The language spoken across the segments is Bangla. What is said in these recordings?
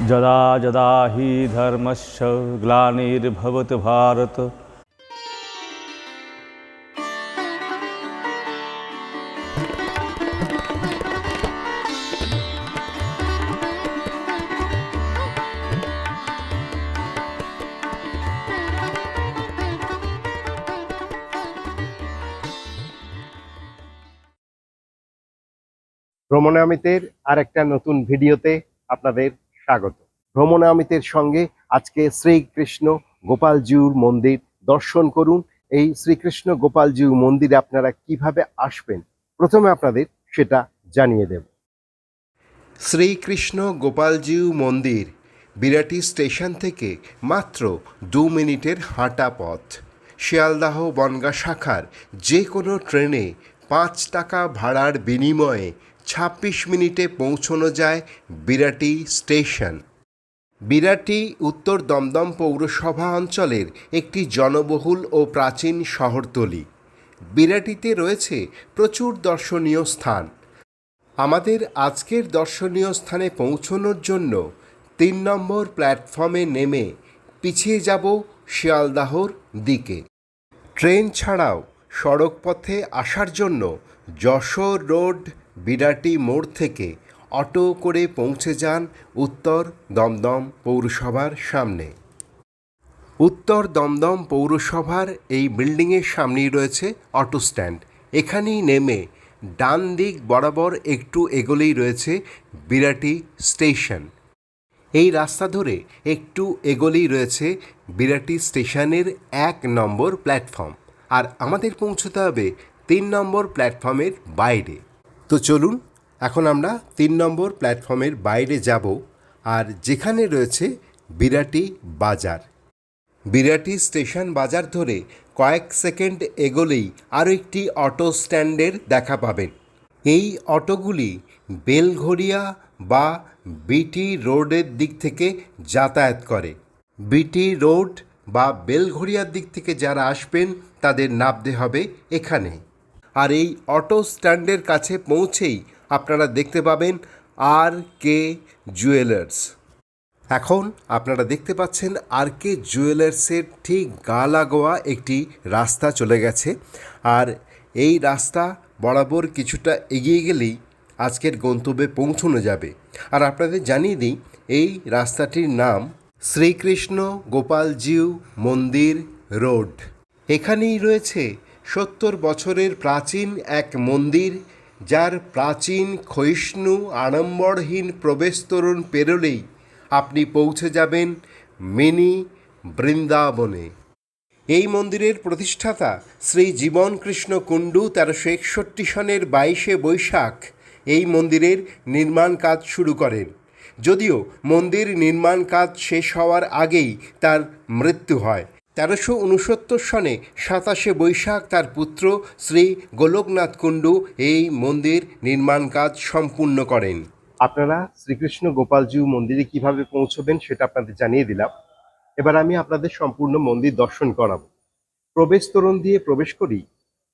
যদা যদা হি ধর্মস্য গ্লানির্ভবত ভারত ভ্রমণে অমিতের আর একটা নতুন ভিডিওতে আপনাদের স্বাগত। ভ্রমণে অমিতের সঙ্গে আজকে শ্রীকৃষ্ণ গোপালজিউর মন্দির দর্শন করুন। এই শ্রীকৃষ্ণ গোপালজিউ মন্দিরে আপনারা কীভাবে আসবেন? প্রথমে আপনাদের সেটা জানিয়ে দেব। শ্রীকৃষ্ণ গোপালজিউ মন্দির বিরাটি স্টেশন থেকে মাত্র দু মিনিটের হাঁটা পথ। শিয়ালদাহ বনগা শাখার যে কোনো ট্রেনে পাঁচ টাকা ভাড়ার বিনিময়ে ছাব্বিশ মিনিটে পৌঁছানো যায় বিরাটি স্টেশন। বিরাটি উত্তর দমদম পৌরসভা অঞ্চলের একটি জনবহুল ও প্রাচীন শহরতলি। বিরাটিতে রয়েছে প্রচুর দর্শনীয় স্থান। আমাদের আজকের দর্শনীয় স্থানে পৌঁছনোর জন্য তিন নম্বর প্ল্যাটফর্মে নেমে পিছিয়ে যাব শিয়ালদাহর দিকে। ট্রেন ছাড়াও সড়কপথে আসার জন্য যশোর রোড বিরাটি মোড় থেকে অটো করে পৌঁছে যান উত্তর দমদম পৌরসভার সামনে। উত্তর দমদম পৌরসভার এই বিল্ডিংয়ের সামনেই রয়েছে অটো স্ট্যান্ড। এখানেই নেমে ডান দিক বরাবর একটু এগোলেই রয়েছে বিরাটি স্টেশন। এই রাস্তা ধরে একটু এগোলেই রয়েছে বিরাটি স্টেশনের এক নম্বর প্ল্যাটফর্ম। আর আমাদের পৌঁছতে হবে তিন নম্বর প্ল্যাটফর্মের বাইরে। তো চলুন, এখন আমরা তিন নম্বর প্ল্যাটফর্মের বাইরে যাব আর যেখানে রয়েছে বিরাটি বাজার। বিরাটি স্টেশন বাজার ধরে কয়েক সেকেন্ড এগোলেই আরও একটি অটো স্ট্যান্ডের দেখা পাবেন। এই অটোগুলি বেলঘড়িয়া বা বিটি রোডের দিক থেকে যাতায়াত করে। বিটি রোড বা বেলঘড়িয়ার দিক থেকে যারা আসবেন, তাদের নামতে হবে এখানে। আর এই অটো স্ট্যান্ডের কাছে পৌঁছেই আপনারা দেখতে পাবেন আর কে জুয়েলার্স। এখন আপনারা দেখতে পাচ্ছেন আর কে জুয়েলার্সের ঠিক গা লাগোয়া একটি রাস্তা চলে গেছে। আর এই রাস্তা বরাবর কিছুটা এগিয়ে গেলেই আজকের গন্তব্যে পৌঁছানো যাবে। আর আপনাদের জানিয়ে দিই, এই রাস্তাটির নাম শ্রীকৃষ্ণ গোপালজিউ মন্দির রোড। এখানেই রয়েছে সত্তর বছরের প্রাচীন এক মন্দির, যার প্রাচীন ক্ষয়িষ্ণু আড়ম্বরহীন প্রবেশ প্রবেশতরণ পেরোলেই আপনি পৌঁছে যাবেন মিনি বৃন্দাবনে। এই মন্দিরের প্রতিষ্ঠাতা শ্রী জীবন কৃষ্ণ কুণ্ডু তেরোশো একষট্টি সনের বাইশে বৈশাখ এই মন্দিরের নির্মাণ কাজ শুরু করেন। যদিও মন্দির নির্মাণ কাজ শেষ হওয়ার আগেই তার মৃত্যু হয়। তেরোশো উনসত্তর সনে সাতাশে বৈশাখ তার পুত্র শ্রী গোলকনাথ কুণ্ডু এই মন্দির নির্মাণ কাজ সম্পূর্ণ করেন। আপনারা শ্রীকৃষ্ণ গোপালজিউ মন্দিরে কীভাবে পৌঁছবেন সেটা আপনাদের জানিয়ে দিলাম। এবার আমি আপনাদের সম্পূর্ণ মন্দির দর্শন করাবো। প্রবেশ তোরণ দিয়ে প্রবেশ করি,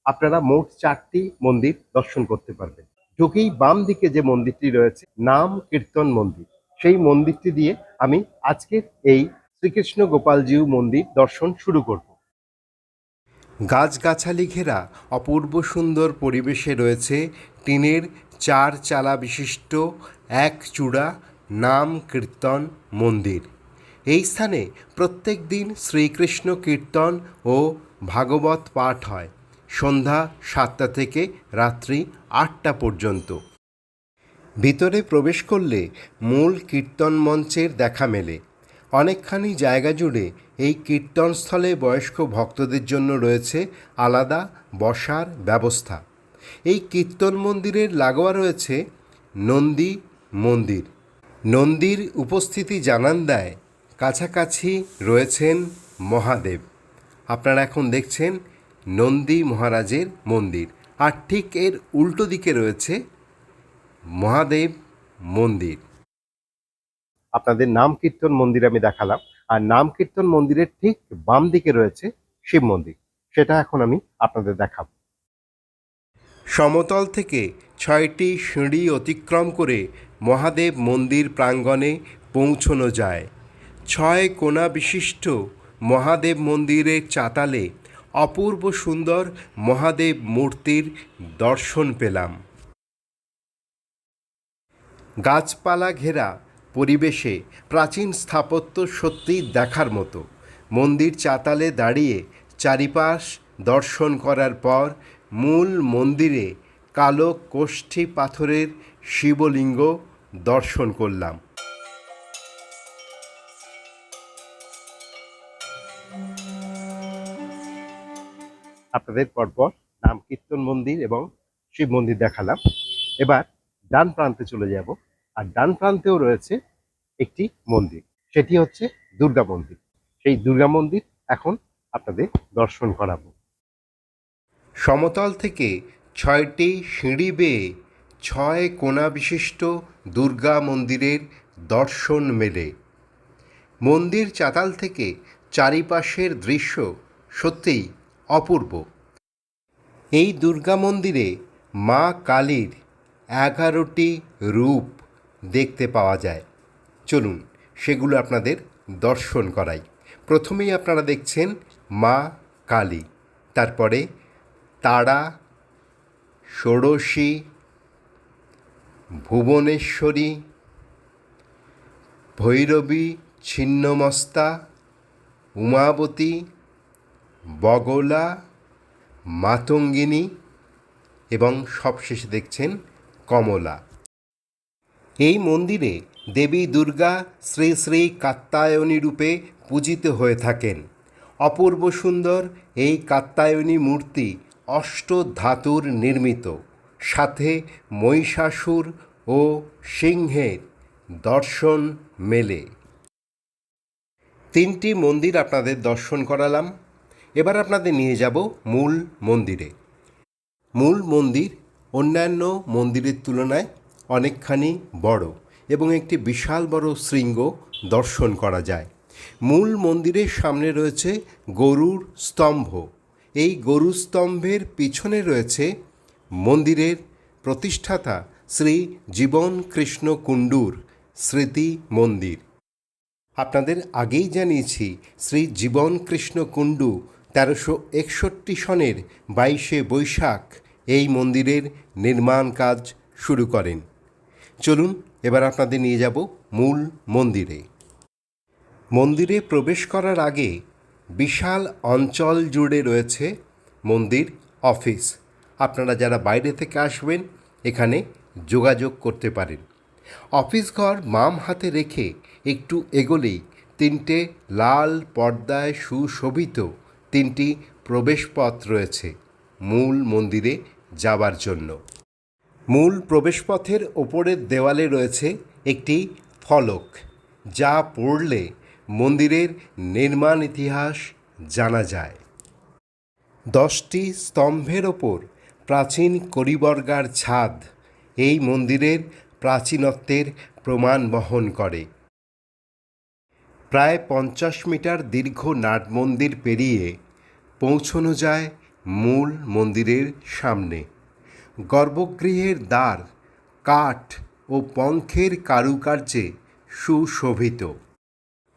আপনারা মোট চারটি মন্দির দর্শন করতে পারবেন। ঢুকেই বাম দিকে যে মন্দিরটি রয়েছে, নাম কীর্তন মন্দির। সেই মন্দিরটি দিয়ে আমি আজকের এই শ্রীকৃষ্ণ গোপালজিউ মন্দির দর্শন শুরু করব। গাছগাছালি ঘেরা অপূর্ব সুন্দর পরিবেশে রয়েছে টিনের চার চালা বিশিষ্ট এক চূড়া নাম কীর্তন মন্দির। এই স্থানে প্রত্যেক দিন শ্রীকৃষ্ণ কীর্তন ও ভাগবত পাঠ হয়, সন্ধ্যা সাতটা থেকে রাত্রি আটটা পর্যন্ত। ভিতরে প্রবেশ করলে মূল কীর্তন মঞ্চের দেখা মেলে। অনেকখানি জায়গা জুড়ে এই কীর্তনস্থলে বয়স্ক ভক্তদের জন্য রয়েছে আলাদা বসার ব্যবস্থা। এই কীর্তন মন্দিরের লাগোয়া রয়েছে নন্দী মন্দির। নন্দীর উপস্থিতি জানান দেয়, কাছাকাছি রয়েছেন মহাদেব। আপনারা এখন দেখছেন নন্দী মহারাজের মন্দির আর ঠিক এর উল্টো দিকে রয়েছে মহাদেব মন্দির। আপনাদের নাম কীর্তন মন্দির আমি দেখালাম। আর নাম কীর্তন মন্দিরের ঠিক বাম দিকে রয়েছে শিব মন্দির। সেটা এখন আমি আপনাদের দেখাব। সমতল থেকে ছয়টি সিঁড়ি অতিক্রম করে মহাদেব মন্দির প্রাঙ্গণে পৌঁছনো যায়। ছয় কোণা বিশিষ্ট মহাদেব মন্দিরের চাতালে অপূর্ব সুন্দর মহাদেব মূর্তির দর্শন পেলাম। গাছপালা ঘেরা পরিবেশে প্রাচীন স্থাপত্য সত্যিই দেখার মতো। মন্দির চাতালে দাঁড়িয়ে চারিপাশ দর্শন করার পর মূল মন্দিরে কালো কোষ্ঠী পাথরের শিবলিঙ্গ দর্শন করলাম। আপনাদের পরপর নাম কীর্তন মন্দির এবং শিব মন্দির দেখালাম। এবার ডান প্রান্তে চলে যাব। আর ডান প্রান্তেও রয়েছে একটি মন্দির। সেটি হচ্ছে দুর্গা মন্দির। সেই দুর্গা মন্দির এখন আপনাদের দর্শন করাবো। সমতল থেকে ছয়টি সিঁড়ি বেয়ে ছয় কোণা বিশিষ্ট দুর্গা মন্দিরের দর্শন মেলে। মন্দির চাতাল থেকে চারিপাশের দৃশ্য সত্যিই অপূর্ব। এই দুর্গা মন্দিরে মা কালীর এগারোটি রূপ দেখতে পাওয়া যায়। চলুন, সেগুলো আপনাদের দর্শন করাই। প্রথমেই আপনারা দেখছেন মা কালী, তারপরে তারা, ষোড়শী, ভুবনেশ্বরী, ভৈরবী, ছিন্নমস্তা, উমাবতী, বগলা, মাতঙ্গিনী এবং সবশেষে দেখছেন কমলা। এই মন্দিরে দেবী দুর্গা শ্রী শ্রী কাত্তায়নী রূপে পূজিত হয়ে থাকেন। অপূর্ব সুন্দর এই কাত্তায়নী মূর্তি অষ্ট ধাতুর নির্মিত। সাথে মহিষাসুর ও সিংহের দর্শন মেলে। তিনটি মন্দির আপনাদের দর্শন করালাম। এবার আপনাদের নিয়ে যাব মূল মন্দিরে। মূল মন্দির অন্যান্য মন্দিরের তুলনায় অনেকখানি বড় এবং একটি বিশাল বড় শৃঙ্গ দর্শন করা যায়। মূল মন্দিরের সামনে রয়েছে গরুর স্তম্ভ। এই গরু স্তম্ভের পিছনে রয়েছে মন্দিরের প্রতিষ্ঠাতা শ্রী জীবন কৃষ্ণ কুণ্ডুর স্মৃতি মন্দির। আপনাদের আগেই জানিয়েছি, শ্রী জীবন কৃষ্ণ কুণ্ডু তেরোশো একষট্টি সনের বাইশে বৈশাখ এই মন্দিরের নির্মাণ কাজ শুরু করেন। চলুন, এবার আপনাদের নিয়ে যাব মূল মন্দিরে। মন্দিরে প্রবেশ করার আগে বিশাল অঞ্চল জুড়ে রয়েছে মন্দির অফিস। আপনারা যারা বাইরে থেকে আসবেন, এখানে যোগাযোগ করতে পারেন। অফিস ঘর মাম হাতে রেখে একটু এগোলেই তিনটে লাল পর্দায় সুশোভিত তিনটি প্রবেশপথ রয়েছে মূল মন্দিরে যাবার জন্য। মূল প্রবেশপথের ওপরের দেওয়ালে রয়েছে একটি ফলক, যা পড়লে মন্দিরের নির্মাণ ইতিহাস জানা যায়। দশটি স্তম্ভের ওপর প্রাচীন করিবর্গার ছাদ এই মন্দিরের প্রাচীনত্বের প্রমাণ বহন করে। প্রায় পঞ্চাশ মিটার দীর্ঘ নাট মন্দির পেরিয়ে পৌঁছনো যায় মূল মন্দিরের সামনে। গর্ভগৃহের দ্বার, কাঠ ও পঙ্খের কারুকার্যে সুশোভিত।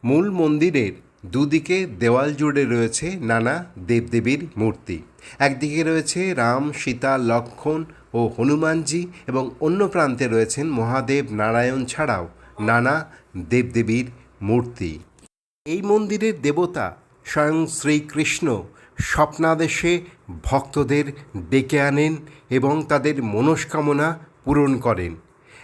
মূল মন্দিরের দুদিকে দেওয়াল জুড়ে রয়েছে নানা দেবদেবীর মূর্তি। একদিকে রয়েছে রাম, সীতা, লক্ষণ ও হনুমানজি এবং অন্য প্রান্তে রয়েছেন মহাদেব নারায়ণ ছাড়াও নানা দেবদেবীর মূর্তি। এই মন্দিরের দেবতা স্বয়ং শ্রীকৃষ্ণ স্বপ্নাদেশে ভক্তদের ডেকে আনেন এবং তাদের মনস্কামনা পূরণ করেন।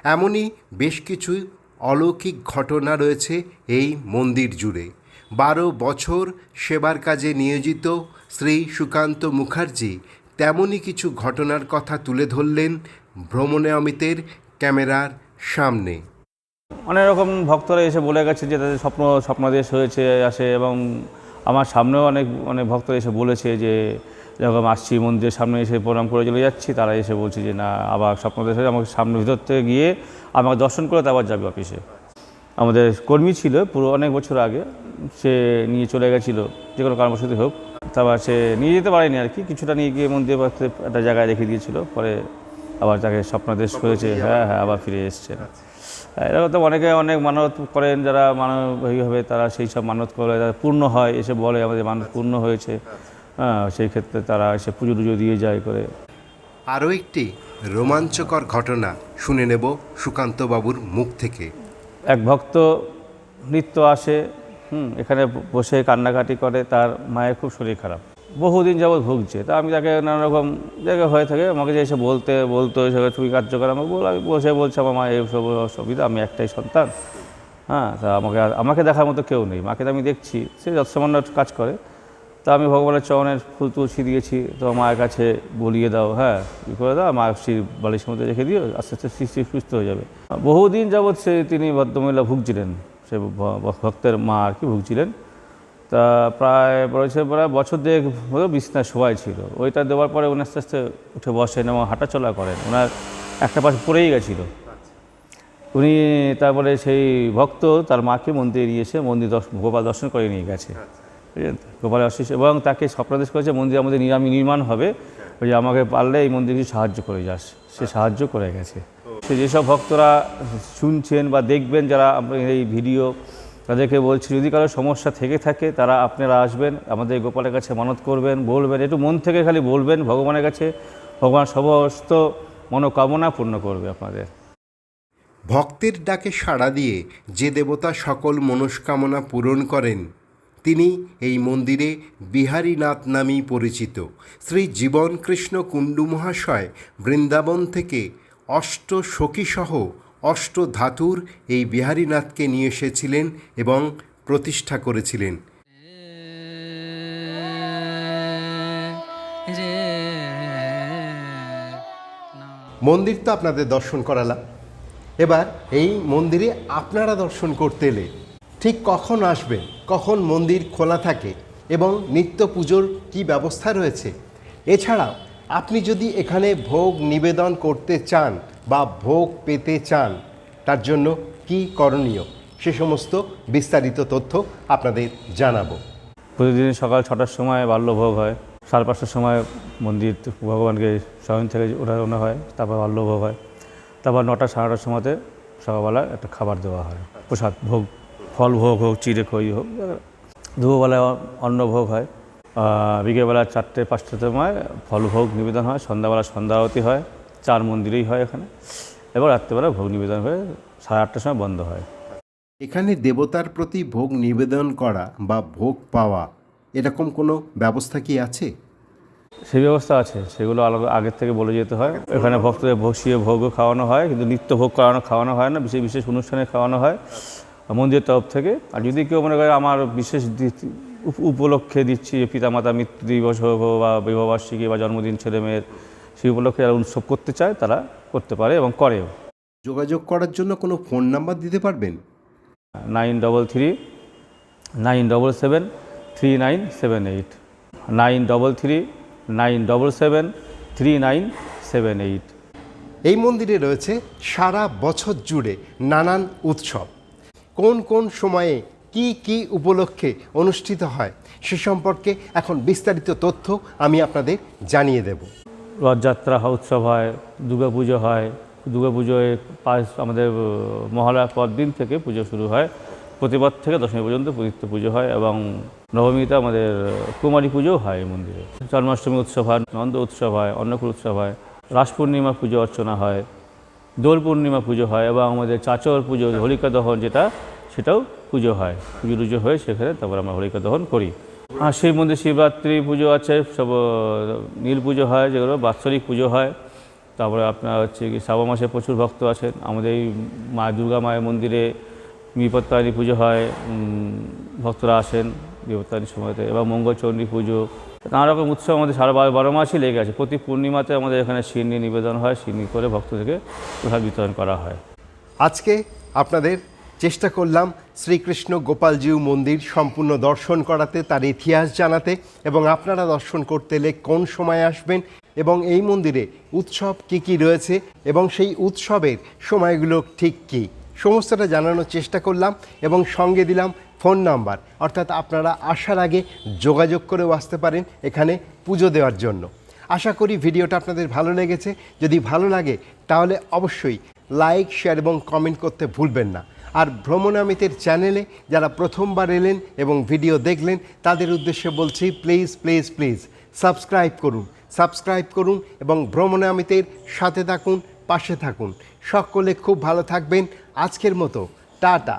এমনই বেশ কিছু অলৌকিক ঘটনা রয়েছে এই মন্দির জুড়ে। বারো বছর সেবার কাজে নিয়োজিত শ্রী সুকান্ত মুখার্জি তেমনই কিছু ঘটনার কথা তুলে ধরলেন ভ্রমণে অমিতের ক্যামেরার সামনে। অনেক রকম ভক্তরা এসে বলে গেছে যে তাদের স্বপ্ন, স্বপ্নাদেশ হয়েছে, আসে এবং আমার সামনেও অনেক অনেক ভক্তরা এসে বলেছে যে যখন আসছি মন্দিরের সামনে এসে প্রণাম করে চলে যাচ্ছি, তারা এসে বলছে যে, না, আবার স্বপ্নাদেশ হয়ে আমাকে সামনে ভিতর থেকে গিয়ে আমাকে দর্শন করে তারপর যাবে অফিসে। আমাদের কর্মী ছিল, পুরো অনেক বছর আগে, সে নিয়ে চলে গেছিল, যে কোনো কারণবশত হোক। তারপর সে নিয়ে যেতে পারেনি আর কি, কিছুটা নিয়ে গিয়ে মন্দির একটা জায়গায় রেখে দিয়েছিল, পরে আবার তাকে স্বপ্নাদেশ করেছে হ্যাঁ হ্যাঁ আবার ফিরে এসছে। এরকম তো অনেকে অনেক মানত করেন যারা মানব এইভাবে তারা সেই সব মানত করে তারা পূর্ণ হয় এসে বলে আমাদের মানত পূর্ণ হয়েছে। হ্যাঁ সেই ক্ষেত্রে তারা এসে পুজো টুজো দিয়ে যায় করে। আরও একটি রোমাঞ্চকর ঘটনা শুনে নেব সুকান্তবাবুর মুখ থেকে। এক ভক্ত নৃত্য আসে হুম এখানে বসে কান্নাকাটি করে তার মায়ের খুব শরীর খারাপ। বহুদিন যাবৎ ভুগছে। তা আমি তাকে নানা রকম জায়গায় হয়ে থাকে, আমাকে যে এসে বলতে, বলতো এসে তুমি কার্যকর, আমাকে বল, আমি বসে বলছে, আমার মা, এই সব অসুবিধা, আমি একটাই সন্তান। হ্যাঁ তা আমাকে আমাকে দেখার মতো কেউ নেই। মাকে তো আমি দেখছি, সে যত সামান্য কাজ করে। তা আমি ভগবানের চরণের ফুল তুলসী দিয়েছি, তো মায়ের কাছে বলিয়ে দাও হ্যাঁ ই করে দাও মা শ্রী বালিশের মধ্যে রেখে দিও, আস্তে আস্তে শ্রী সুস্থ হয়ে যাবে। বহুদিন যাবৎ সে তিনি ভদ্রমহিলা ভুগছিলেন। সে ভক্তের মা আর কি ভুগছিলেন। তা প্রায় বলেছে প্রায় বছর দেড় হলো বিছনায় শোয়াই ছিল। ওইটা দেওয়ার পরে উনি আস্তে আস্তে উঠে বসেন এবং হাঁটাচলা করেন। ওনার একটা পাশ পড়েই গেছিল। উনি তারপরে সেই ভক্ত, তার মাকে মন্দিরে নিয়ে এসে মন্দির দর্শন গোপাল দর্শন করে নিয়ে গেছে। বুঝলেন তো? গোপালের আশিস এবং তাকে স্বপ্নাদেশ করেছে, মন্দির আমাদের নিরামি, নির্মাণ হবে। ওই আমাকে পারলে এই মন্দির কিছু সাহায্য করে যাস। সে সাহায্য করে গেছে। সে যেসব ভক্তরা শুনছেন বা দেখবেন, যারা এই ভিডিও তাদেরকে বলছি, যদি কারও সমস্যা থেকে থাকে, তারা আপনারা আসবেন, আমাদের গোপালের কাছে মানত করবেন, বলবেন, একটু মন থেকে খালি বলবেন, ভগবানের কাছে ভগবান সমস্ত মনোকামনা পূর্ণ করবে আপনাদের। ভক্তের ডাকে সাড়া দিয়ে যে দেবতা সকল মনস্কামনা পূরণ করেন, তিনি এই মন্দিরে বিহারীনাথ নামেই পরিচিত। শ্রী জীবন কৃষ্ণ কুণ্ডু মহাশয় বৃন্দাবন থেকে অষ্ট সখীসহ অষ্ট ধাতুর এই বিহারীনাথকে নিয়ে এসেছিলেন এবং প্রতিষ্ঠা করেছিলেন। মন্দির তো আপনাদের দর্শন করালাম। এবার এই মন্দিরে আপনারা দর্শন করতে এলে ঠিক কখন আসবেন, কখন মন্দির খোলা থাকে এবং নিত্য পুজোর কি ব্যবস্থা রয়েছে? এছাড়াও আপনি যদি এখানে ভোগ নিবেদন করতে চান বা ভোগ পেতে চান, তার জন্য কি করণীয়? সে সমস্ত বিস্তারিত তথ্য আপনাদের জানাব। প্রতিদিন সকাল ছটার সময় বাল্যভোগ হয়, সাড়ে পাঁচটার সময় মন্দির ভগবানকে স্বয়ং থেকে ওঠানো হয়, তারপর বাল্যভোগ হয়। তারপর নটা সাড়ে নটার সময়তে সকালবেলা একটা খাবার দেওয়া হয়, প্রসাদ, ভোগ, ফল ভোগ হোক, চিড়ে খই হোক দুপুরবেলায় অন্নভোগ হয় বিকেলবেলা চারটে, পাঁচটার সময় ফল ভোগ নিবেদন হয়, সন্ধ্যাবেলা সন্ধ্যা হয় চার মন্দিরেই হয় এখানে। এবং রাত্রেবেলা ভোগ নিবেদন হয়ে সাড়ে আটটার সময় বন্ধ হয়। এখানে দেবতার প্রতি ভোগ নিবেদন করা বা ভোগ পাওয়া এরকম কোনো ব্যবস্থা কি আছে? সেই ব্যবস্থা আছে সেগুলো আলাদা আগের থেকে বলে যেতে হয়। এখানে ভক্তদের বসিয়ে ভোগও খাওয়ানো হয় কিন্তু নিত্য ভোগ করানো খাওয়ানো হয় না বিশেষ বিশেষ অনুষ্ঠানে খাওয়ানো হয় মন্দিরের তরফ থেকে। আর যদি কেউ মনে করে আমার বিশেষ উপলক্ষে দিচ্ছি পিতামাতা মৃত্যু দিবস হোক বা বিবাহবার্ষিকী বা জন্মদিন ছেলে মেয়ের সেই উপলক্ষে যারা উৎসব করতে চায় তারা করতে পারে এবং করেও। যোগাযোগ করার জন্য কোনো ফোন নাম্বার দিতে পারবেন? Nine double three nine double seven three nine seven eight. Nine double three nine double seven three nine seven eight. এই মন্দিরে রয়েছে সারা বছর জুড়ে নানান উৎসব। কোন কোন সময়ে কি কি উপলক্ষে অনুষ্ঠিত হয় সে সম্পর্কে এখন বিস্তারিত তথ্য আমি আপনাদের জানিয়ে দেব। রথযাত্রা হয়, উৎসব হয় পুজো হয়। পুজোয় পাঁচ আমাদের আহ, মহালয়ার পর দিন থেকে পুজো শুরু হয়। প্রতিবাদ থেকে দশমী পর্যন্ত নিত্য পুজো হয় এবং নবমীতে আমাদের কুমারী পুজোও হয় এই মন্দিরে। জন্মাষ্টমী উৎসব হয় নন্দ উৎসব হয় অন্নকূট উৎসব হয় রাস পূর্ণিমা পুজো অর্চনা হয় দোল পূর্ণিমা পুজো হয় এবং আমাদের চাচর পুজো হোলিকা দহন যেটা সেটাও পুজো হয়। পুজো টুজো হয়ে সেখানে তারপর আমরা হোলিকা দহন করি। আর সেই মধ্যে শিবরাত্রি পুজো আছে, সব নীল পুজো হয়, যেগুলো বাৎসরিক পুজো হয়। তারপরে আপনার হচ্ছে কি, শ্রাবণ মাসে প্রচুর ভক্ত আছেন। আমাদের এই মা দুর্গা মায়ের মন্দিরে বিপত্তারিণী পুজো হয় ভক্তরা আসেন বিপত্তারিণীর সময়তে। এবং মঙ্গলচণ্ডী পুজো, নানা রকম উৎসব আমাদের সারা বারো মাসই লেগে আছে। প্রতি পূর্ণিমাতে আমাদের এখানে সিন্নি নিবেদন হয়, সিন্নি করে ভক্তদেরকে প্রসাদ বিতরণ করা হয়। আজকে আপনাদের চেষ্টা করলাম শ্রীকৃষ্ণ গোপালজিউ মন্দির সম্পূর্ণ দর্শন করাতে, তার ইতিহাস জানাতে এবং আপনারা দর্শন করতে এলে কোন সময় আসবেন এবং এই মন্দিরে উৎসব কি কি রয়েছে এবং সেই উৎসবের সময়গুলো ঠিক কী? সমস্তটা জানানোর চেষ্টা করলাম এবং সঙ্গে দিলাম ফোন নাম্বার। অর্থাৎ আপনারা আসার আগে যোগাযোগ করেও আসতে পারেন এখানে পুজো দেওয়ার জন্য। আশা করি ভিডিওটা আপনাদের ভালো লেগেছে। যদি ভালো লাগে তাহলে অবশ্যই লাইক, শেয়ার এবং কমেন্ট করতে ভুলবেন না। আর ভ্রমণামিতের চ্যানেলে যারা প্রথমবার এলেন এবং ভিডিও দেখলেন, তাদের উদ্দেশ্যে বলছি প্লিজ প্লিজ প্লিজ সাবস্ক্রাইব করুন। সাবস্ক্রাইব করুন এবং ভ্রমণামিতের সাথে থাকুন, পাশে থাকুন। সকলে খুব ভালো থাকবেন। আজকের মতো, টাটা।